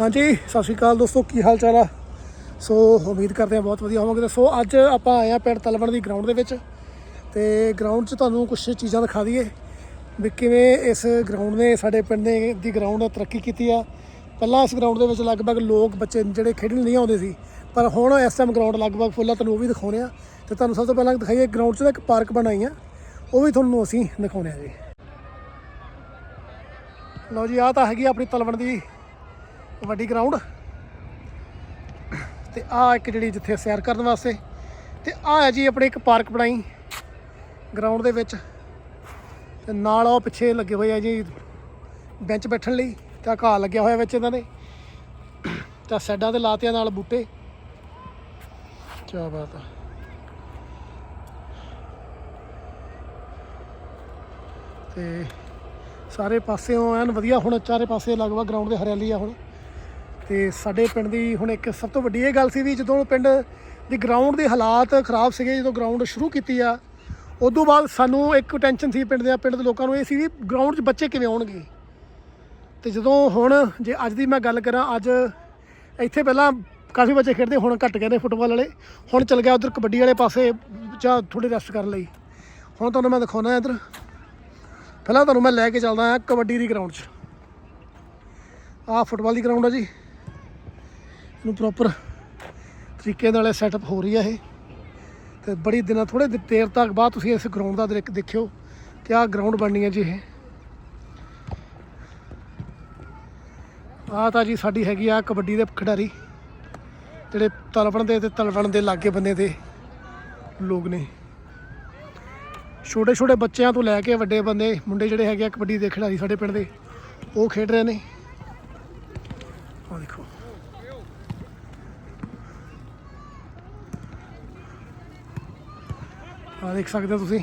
ਹਾਂਜੀ, ਸਤਿ ਸ਼੍ਰੀ ਅਕਾਲ ਦੋਸਤੋ, ਕੀ ਹਾਲ ਚਾਲ ਆ? ਸੋ, ਉਮੀਦ ਕਰਦੇ ਹਾਂ ਬਹੁਤ ਵਧੀਆ ਹੋਵੋਗੇ। ਤੇ ਸੋ, ਅੱਜ ਆਪਾਂ ਆਏ ਆ ਪਿੰਡ ਤਲਵਣ ਦੀ ਗਰਾਊਂਡ ਦੇ ਵਿੱਚ। ਤੇ ਗਰਾਊਂਡ 'ਚ ਤੁਹਾਨੂੰ ਕੁਝ ਚੀਜ਼ਾਂ ਦਿਖਾ ਦਈਏ ਵੀ ਕਿਵੇਂ ਇਸ ਗਰਾਊਂਡ ਨੇ ਸਾਡੇ ਪਿੰਡ ਨੇ ਦੀ ਗਰਾਊਂਡ ਨੇ ਤਰੱਕੀ ਕੀਤੀ ਆ। ਪਹਿਲਾਂ ਇਸ ਗਰਾਊਂਡ ਦੇ ਵਿੱਚ ਲਗਭਗ ਲੋਕ ਬੱਚੇ ਜਿਹੜੇ ਖੇਡਣ ਨਹੀਂ ਆਉਂਦੇ ਸੀ, ਪਰ ਹੁਣ ਇਸ ਟਾਈਮ ਗਰਾਊਂਡ ਲਗਭਗ ਫੁੱਲ ਆ, ਤੁਹਾਨੂੰ ਉਹ ਵੀ ਦਿਖਾਉਂਦੇ ਆ ਤੇ ਤੁਹਾਨੂੰ ਸਭ ਤੋਂ ਪਹਿਲਾਂ ਦਿਖਾਈਏ ਗਰਾਊਂਡ 'ਚ ਨਾ ਇੱਕ ਪਾਰਕ ਬਣਾਈ ਆ, ਉਹ ਵੀ ਤੁਹਾਨੂੰ ਅਸੀਂ ਦਿਖਾਉਂਦੇ ਆ ਜੀ। ਲਓ ਜੀ, ਆਹ ਤਾਂ ਹੈਗੀ ਆਪਣੀ ਤਲਵਣ ਦੀ ਕਬੱਡੀ ਗਰਾਊਂਡ। ਤੇ ਆ ਇੱਕ ਜਿਹੜੀ ਜਿੱਥੇ ਸੈਰ ਕਰਨ ਵਾਸਤੇ, ਤੇ ਆ ਹੈ ਜੀ ਆਪਣੇ ਇੱਕ ਪਾਰਕ ਬਣਾਈ ਗਰਾਊਂਡ ਦੇ ਵਿੱਚ। ਤੇ ਨਾਲ ਉਹ ਪਿੱਛੇ ਲੱਗੇ ਹੋਏ ਆ ਜੀ ਬੈਂਚ ਬੈਠਣ ਲਈ, ਤਾਂ ਘਾਹ ਲੱਗਿਆ ਹੋਇਆ ਵਿੱਚ ਇਹਨਾਂ ਨੇ ਤਾਂ ਸੈਡਾਂ ਤੇ ਲਾਤਿਆਂ ਨਾਲ ਬੂਟੇ। ਕੀ ਬਾਤ ਆ। ਤੇ ਸਾਰੇ ਪਾਸਿਓਂ ਐਨ ਵਧੀਆ ਹੁਣ, ਚਾਰੇ ਪਾਸੇ ਲਗਭਗ ਗਰਾਊਂਡ ਦੇ ਹਰਿਆਲੀ ਆ ਹੁਣ। ਤੇ ਸਾਡੇ ਪਿੰਡ ਦੀ ਹੁਣ ਇੱਕ ਸਭ ਤੋਂ ਵੱਡੀ ਇਹ ਗੱਲ ਸੀ ਵੀ ਜਦੋਂ ਪਿੰਡ ਦੀ ਗਰਾਊਂਡ ਦੇ ਹਾਲਾਤ ਖਰਾਬ ਸੀਗੇ, ਜਦੋਂ ਗਰਾਊਂਡ ਸ਼ੁਰੂ ਕੀਤੀ ਆ, ਉਦੋਂ ਬਾਅਦ ਸਾਨੂੰ ਇੱਕ ਟੈਨਸ਼ਨ ਸੀ ਪਿੰਡ ਦੇ ਪਿੰਡ ਦੇ ਲੋਕਾਂ ਨੂੰ ਇਹ ਸੀ ਵੀ ਗਰਾਊਂਡ 'ਚ ਬੱਚੇ ਕਿਵੇਂ ਆਉਣਗੇ। ਤੇ ਜਦੋਂ ਹੁਣ ਜੇ ਅੱਜ ਦੀ ਮੈਂ ਗੱਲ ਕਰਾਂ, ਅੱਜ ਇੱਥੇ ਪਹਿਲਾਂ ਕਾਫੀ ਬੱਚੇ ਖੇਡਦੇ, ਹੁਣ ਘੱਟ ਗਏ ਨੇ ਫੁੱਟਬਾਲ ਵਾਲੇ, ਹੁਣ ਚੱਲ ਗਿਆ ਉਧਰ ਕਬੱਡੀ ਵਾਲੇ ਪਾਸੇ ਜਾਂ ਥੋੜੀ ਰੈਸਟ ਕਰਨ ਲਈ। ਹੁਣ ਤੁਹਾਨੂੰ ਮੈਂ ਦਿਖਾਉਣਾ ਇੱਧਰ। ਪਹਿਲਾਂ ਤੁਹਾਨੂੰ ਮੈਂ ਲੈ ਕੇ ਚੱਲਦਾ ਹਾਂ ਕਬੱਡੀ ਦੀ ਗਰਾਊਂਡ 'ਚ। ਆਹ ਫੁੱਟਬਾਲ ਦੀ ਗਰਾਊਂਡ ਆ ਜੀ। ਇਹਨੂੰ ਪ੍ਰੋਪਰ ਤਰੀਕੇ ਨਾਲ ਸੈਟਅਪ ਹੋ ਰਹੀ ਹੈ ਇਹ। ਤੇ ਬੜੀ ਦਿਨਾਂ ਥੋੜੇ ਦੇਰ ਤੱਕ ਬਾਅਦ ਤੁਸੀਂ ਇਸ ਗਰਾਊਂਡ ਦਾ ਦ੍ਰਿਸ਼ ਦੇਖਿਓ ਕਿ ਆਹ ਗਰਾਊਂਡ ਬਣਨੀ ਹੈ ਜੀ ਇਹ। ਆਹ ਤਾਂ ਜੀ ਸਾਡੀ ਹੈਗੀ ਆ ਕਬੱਡੀ ਦੇ ਖਿਡਾਰੀ, ਜਿਹੜੇ ਤਲਵਣ ਦੇ ਤੇ ਤਲਵਣ ਦੇ ਲਾਗੇ ਬੰਨੇ ਦੇ ਲੋਕ ਨੇ। ਛੋਟੇ ਛੋਟੇ ਬੱਚਿਆਂ ਤੋਂ ਲੈ ਕੇ ਵੱਡੇ ਬੰਦੇ, ਮੁੰਡੇ ਜਿਹੜੇ ਹੈਗੇ ਆ ਕਬੱਡੀ ਦੇ ਖਿਡਾਰੀ ਸਾਡੇ ਪਿੰਡ ਦੇ, ਉਹ ਖੇਡ ਰਹੇ ਨੇ। ਆਹ ਦੇਖੋ। ਆਹ ਦੇਖ ਸਕਦੇ ਹੋ ਤੁਸੀਂ।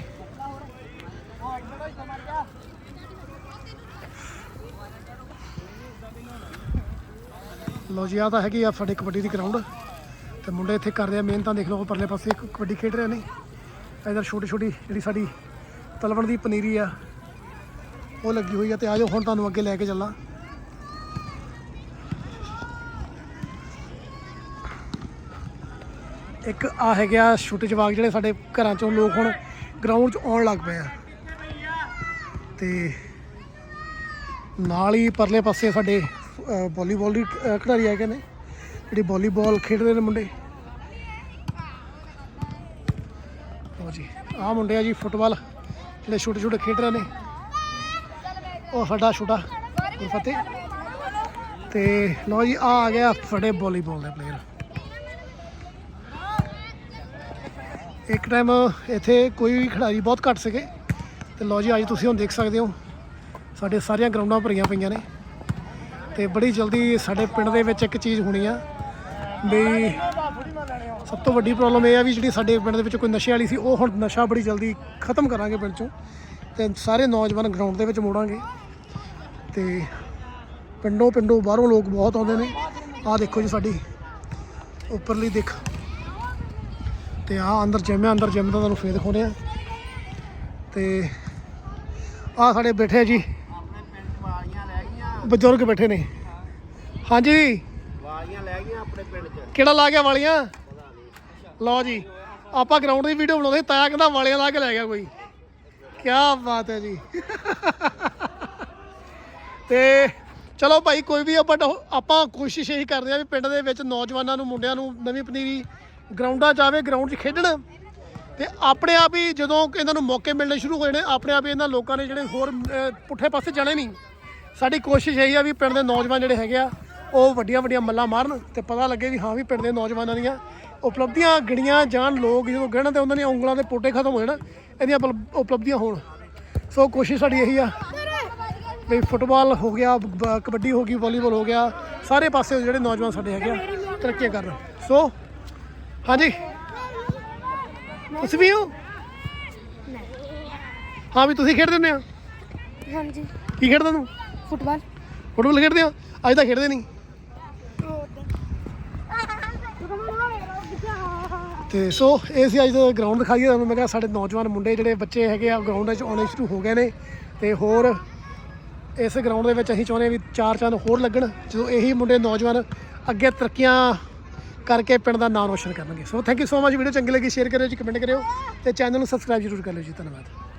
ਲੋ ਜੀ ਆ ਤਾਂ ਹੈਗੀ ਆ ਸਾਡੇ ਕਬੱਡੀ ਦੀ ਗਰਾਊਂਡ ਤੇ ਮੁੰਡੇ ਇੱਥੇ ਕਰ ਰਹੇ ਆ ਮਿਹਨਤਾਂ, ਦੇਖ ਲਓ ਪਰਲੇ ਪਾਸੇ ਕਬੱਡੀ ਖੇਡ ਰਹੇ ਨੇ। ਇਧਰ ਛੋਟੀ ਛੋਟੀ ਜਿਹੜੀ ਸਾਡੀ ਤਲਵਣ ਦੀ ਪਨੀਰੀ ਆ, ਉਹ ਲੱਗੀ ਹੋਈ ਆ ਤੇ ਆਜੋ ਹੁਣ ਤੁਹਾਨੂੰ ਅੱਗੇ ਲੈ ਕੇ ਚੱਲਾਂ। ਇੱਕ ਆ ਹੈਗਾ ਛੋਟੇ ਜਵਾਕ ਜਿਹੜੇ ਸਾਡੇ ਘਰਾਂ ਚੋਂ ਲੋਕ ਹੁਣ ਗਰਾਊਂਡ 'ਚ ਆਉਣ ਲੱਗ ਪਏ ਆ। ਤੇ ਨਾਲ ਹੀ ਪਰਲੇ ਪਾਸੇ ਸਾਡੇ ਅ, ਵਾਲੀਬਾਲ ਦੀ ਅ, ਖਿਡਾਰੀ ਹੈਗੇ ਨੇ ਜਿਹੜੀ ਵਾਲੀਬਾਲ ਖੇਡਦੇ ਨੇ ਮੁੰਡੇ। ਲਓ ਜੀ ਆਹ ਮੁੰਡੇ ਆ ਜੀ ਫੁੱਟਬਾਲ ਜਿਹੜੇ ਛੋਟੇ ਛੋਟੇ ਖੇਡ ਰਹੇ ਨੇ। ਉਹ ਸਾਡਾ ਛੋਟਾ ਫਤਿਹ। ਤੇ ਲਓ ਜੀ ਆ ਆ ਗਿਆ ਸਾਡੇ ਵਾਲੀਬਾਲ ਦੇ ਪਲੇਅਰ ਇੱਕ ਟਾਈਮ ਇੱਥੇ ਕੋਈ ਵੀ ਖਿਡਾਰੀ ਬਹੁਤ ਘੱਟ ਸੀਗੇ। ਤੇ ਲਓ ਜੀ, ਅੱਜ ਤੁਸੀਂ ਹੁਣ ਦੇਖ ਸਕਦੇ ਹੋ, ਸਾਡੇ ਸਾਰੀਆਂ ਗਰਾਊਂਡਾਂ ਭਰੀਆਂ ਪਈਆਂ ਨੇ। ਤੇ ਬੜੀ ਜਲਦੀ ਸਾਡੇ ਪਿੰਡ ਦੇ ਵਿੱਚ ਇੱਕ ਚੀਜ਼ ਹੋਣੀ ਆ ਵੀ ਸਭ ਤੋਂ ਵੱਡੀ ਪ੍ਰੋਬਲਮ ਇਹ ਆ ਵੀ ਜਿਹੜੀ ਸਾਡੇ ਪਿੰਡ ਦੇ ਵਿੱਚ ਕੋਈ ਨਸ਼ੇ ਵਾਲੀ ਸੀ, ਉਹ ਹੁਣ ਨਸ਼ਾ ਬੜੀ ਜਲਦੀ ਖਤਮ ਕਰਾਂਗੇ ਪਿੰਡ ਚੋਂ। ਤੇ ਸਾਰੇ ਨੌਜਵਾਨ ਗਰਾਊਂਡ ਦੇ ਵਿੱਚ ਮੋੜਾਂਗੇ। ਤੇ ਪਿੰਡੋਂ ਪਿੰਡੋਂ ਬਾਹਰੋਂ ਲੋਕ ਬਹੁਤ ਆਉਂਦੇ ਨੇ। ਆਹ ਦੇਖੋ ਜੀ ਸਾਡੀ ਉੱਪਰਲੀ ਦੇਖ। ਤੇ ਆ ਅੰਦਰ ਜਿਮ ਅੰਦਰ ਜਿਮ ਦਾ ਤੁਹਾਨੂੰ ਫੇਰ ਦਿਖਾਉਂਦੇ ਆ ਤੇ ਆ ਸਾਡੇ ਬੈਠੇ ਜੀ। ਬਜ਼ੁਰਗ ਬੈਠੇ ਨੇ। ਹਾਂਜੀ। ਵਾਲੀਆਂ ਲੈ ਗਈਆਂ ਆਪਣੇ ਪਿੰਡ 'ਚ। ਕਿਹੜਾ ਲਾ ਗਿਆ ਵਾਲੀਆਂ? ਲਓ ਜੀ ਆਪਾਂ ਗਰਾਊਂਡ ਦੀ ਵੀਡੀਓ ਬਣਾਉਂਦੇ ਤਾਇਆ ਕਹਿੰਦਾ ਵਾਲੀਆਂ ਲਾ ਕੇ ਲੈ ਗਿਆ ਕੋਈ। ਕੀ ਬਾਤ ਹੈ ਜੀ। ਤੇ ਚਲੋ ਭਾਈ ਕੋਈ ਵੀ ਆਪਾਂ ਡ- ਆਪਾਂ ਕੋਸ਼ਿਸ਼ ਇਹੀ ਕਰਦੇ ਆ ਵੀ ਪਿੰਡ ਦੇ ਵਿੱਚ ਨੌਜਵਾਨਾਂ ਨੂੰ ਮੁੰਡਿਆਂ ਨੂੰ ਨਵੀਂ ਪਨੀਰੀ ਗਰਾਊਂਡਾਂ 'ਚ ਆਵੇ, ਗਰਾਊਂਡ 'ਚ ਖੇਡਣ। ਤੇ ਆਪਣੇ ਆਪ ਹੀ ਜਦੋਂ ਇਹਨਾਂ ਨੂੰ ਮੌਕੇ ਮਿਲਣੇ ਸ਼ੁਰੂ ਹੋਏ ਨੇ, ਆਪਣੇ ਆਪ ਹੀ ਇਹਨਾਂ ਲੋਕਾਂ ਨੇ ਜਿਹੜੇ ਹੋਰ ਪੁੱਠੇ ਪਾਸੇ ਜਾਣੇ ਨਹੀਂ। ਸਾਡੀ ਕੋਸ਼ਿਸ਼ ਇਹੀ ਆ ਵੀ ਪਿੰਡ ਦੇ ਨੌਜਵਾਨ ਜਿਹੜੇ ਹੈਗੇ ਆ, ਉਹ ਵੱਡੀਆਂ ਵੱਡੀਆਂ ਮੱਲਾਂ ਮਾਰਨ ਤੇ ਪਤਾ ਲੱਗੇ ਵੀ ਹਾਂ ਵੀ ਪਿੰਡ ਦੇ ਨੌਜਵਾਨਾਂ ਦੀਆਂ ਉਪਲਬਧੀਆਂ ਗਿਣੀਆਂ ਜਾਣ, ਲੋਕ ਜਦੋਂ ਗਿਣਨ ਤੇ ਉਹਨਾਂ ਦੀਆਂ ਉਂਗਲਾਂ ਦੇ ਪੋਟੇ ਖਤਮ ਹੋ ਜਾਣ, ਇਹਦੀਆਂ ਉਪਲ- ਉਪਲਬਧੀਆਂ ਹੋਣ। ਸੋ ਕੋਸ਼ਿਸ਼ ਸਾਡੀ ਇਹੀ ਆ ਵੀ ਫੁੱਟਬਾਲ ਹੋ ਗਿਆ ਕਬੱਡੀ ਹੋ ਗਈ, ਵਾਲੀਬਾਲ ਹੋ ਗਿਆ, ਸਾਰੇ ਪਾਸੇ ਜਿਹੜੇ ਨੌਜਵਾਨ ਸਾਡੇ ਹੈਗੇ ਆ, ਤਰੱਕੀਆਂ ਕਰਨ। ਸੋ ਹਾਂਜੀ। ਤੁਸੀਂ ਵੀ ਹੋ? ਹਾਂ ਵੀ ਤੁਸੀਂ ਖੇਡਦੇ ਹੁੰਦੇ ਆ? ਹਾਂਜੀ। ਕੀ ਖੇਡਦੇ ਤੂੰ? ਫੁੱਟਬਾਲ। ਫੁੱਟਬਾਲ ਖੇਡਦੇ ਆ ਅੱਜ ਤਾਂ ਖੇਡਦੇ ਨਹੀਂ। ਤੇ ਸੋ ਇਹ ਸੀ ਅੱਜ ਦਾ ਗਰਾਊਂਡ ਦਿਖਾਈਏ ਤੁਹਾਨੂੰ। ਮੈਂ ਕਿਹਾ ਸਾਡੇ ਨੌਜਵਾਨ ਮੁੰਡੇ ਜਿਹੜੇ ਬੱਚੇ ਹੈਗੇ ਆ ਗਰਾਊਂਡ 'ਚ ਆਉਣੇ ਸ਼ੁਰੂ ਹੋ ਗਏ ਨੇ। ਤੇ ਹੋਰ ਇਸ ਗਰਾਊਂਡ ਦੇ ਵਿੱਚ ਅਸੀਂ ਚਾਹੁੰਦੇ ਵੀ ਚਾਰ ਚੰਨ ਹੋਰ ਲੱਗਣ। ਜਦੋਂ ਇਹੀ ਮੁੰਡੇ ਨੌਜਵਾਨ ਅੱਗੇ ਤਰੱਕੀਆਂ ਕਰਕੇ ਪਿੰਡ ਦਾ ਨਾਮ ਰੋਸ਼ਨ ਕਰਨਗੇ। So thank you so much video ਚੰਗੀ ਲੱਗੀ ਸ਼ੇਅਰ ਕਰਿਓ ਜੀ ਕਮੈਂਟ ਕਰਿਓ ਤੇ ਚੈਨਲ ਨੂੰ ਸਬਸਕ੍ਰਾਈਬ ਜ਼ਰੂਰ ਕਰ ਲਿਓ ਜੀ। ਧੰਨਵਾਦ।